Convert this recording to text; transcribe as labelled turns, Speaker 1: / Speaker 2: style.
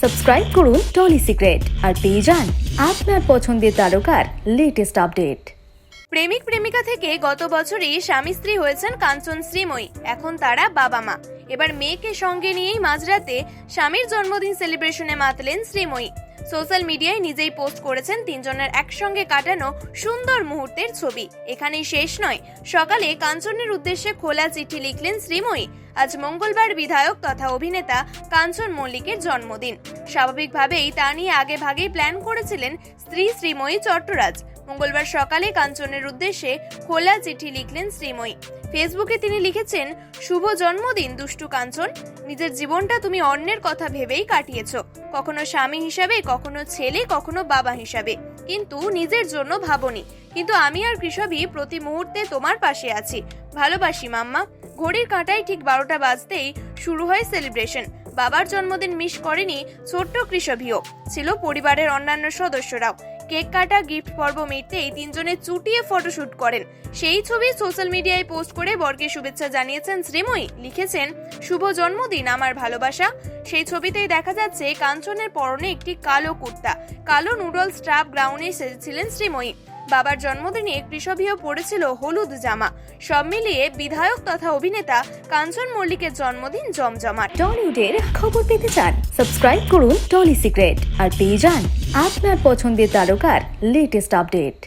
Speaker 1: Subscribe করুন trolley secret আর পেয়ে যান আপনার পছন্দের তারকার লেটেস্ট আপডেট
Speaker 2: প্রেমিক প্রেমিকা থেকে গত বছরই স্বামী স্ত্রী হয়েছেন কাঞ্চন শ্রীময়ী এখন তারা বাবা মা। এবার মেয়েকে সঙ্গে নিয়েই মাঝরাতে স্বামীর জন্মদিন সেলিব্রেশনে মাতলেন শ্রীময়ী। সোশ্যাল মিডিয়ায় নিজেই পোস্ট করেছেন তিনজনের একসঙ্গে কাটানো সুন্দর মুহূর্তের ছবি। এখানেই শেষ নয়, সকালে কাঞ্চনের উদ্দেশ্যে খোলা চিঠি লিখলেন শ্রীময়ী। আজ মঙ্গলবার বিধায়ক তথা অভিনেতা কাঞ্চন মল্লিকের জন্মদিন। স্বাভাবিকভাবেই তা নিয়ে আগে ভাগেই প্ল্যান করেছিলেন স্ত্রী শ্রীময়ী চট্টরাজ। মঙ্গলবার সকালে কাঞ্চনের উদ্দেশ্যে খোলা চিঠি লিখলেন শ্রীময়ী। ফেসবুকে তিনি লিখেছেন, শুভ জন্মদিন, দুষ্টু কাঞ্চন। নিজের জীবনটা তুমি অন্যের কথা ভেবেই কাটিয়েছ। কখনো স্বামী হিসাবে, কখনো ছেলে, কখনো বাবা হিসাবে। কিন্তু নিজের জন্য ভাবনি। কিন্তু আমি আর কৃষবই প্রতি মুহূর্তে তোমার পাশে আছি। ভালোবাসি মাম্মা। ঘড়ির কাঁটায় ঠিক বারোটা বাজতেই শুরু হয় সেলিব্রেশন। বাবার জন্মদিন মিস করেনি ছোট্ট কৃষভিও ছিল পরিবারের অন্যান্য সদস্যরাও। কেক কাটা গিফট পর্ব মিটতেই তিনজনে চুটিয়ে ফটোশুট করেন। সেই ছবি সোশ্যাল মিডিয়ায় পোস্ট করে বরকে শুভেচ্ছা জানিয়েছেন শ্রীময়ী। লিখেছেন, শুভ জন্মদিন আমার ভালোবাসা। সেই ছবিতেই দেখা যাচ্ছে, কাঞ্চনের পরনে একটি কালো কুর্তা। কালো নুডলস স্ট্রাপ গ্রাউন্ডে সেজেছিলেন শ্রীময়ী। বাবার জন্মদিনে কৃষভীয় পড়েছিল হলুদ জামা। সব মিলিয়ে বিধায়ক তথা অভিনেতা কাঞ্চন মল্লিকের জন্মদিন জমজমাট।
Speaker 1: টলিউডের খবর পেতে চান, সাবস্ক্রাইব করুন টলি সিক্রেট আর পেয়ে যান আপনার পছন্দের তারকার লেটেস্ট আপডেট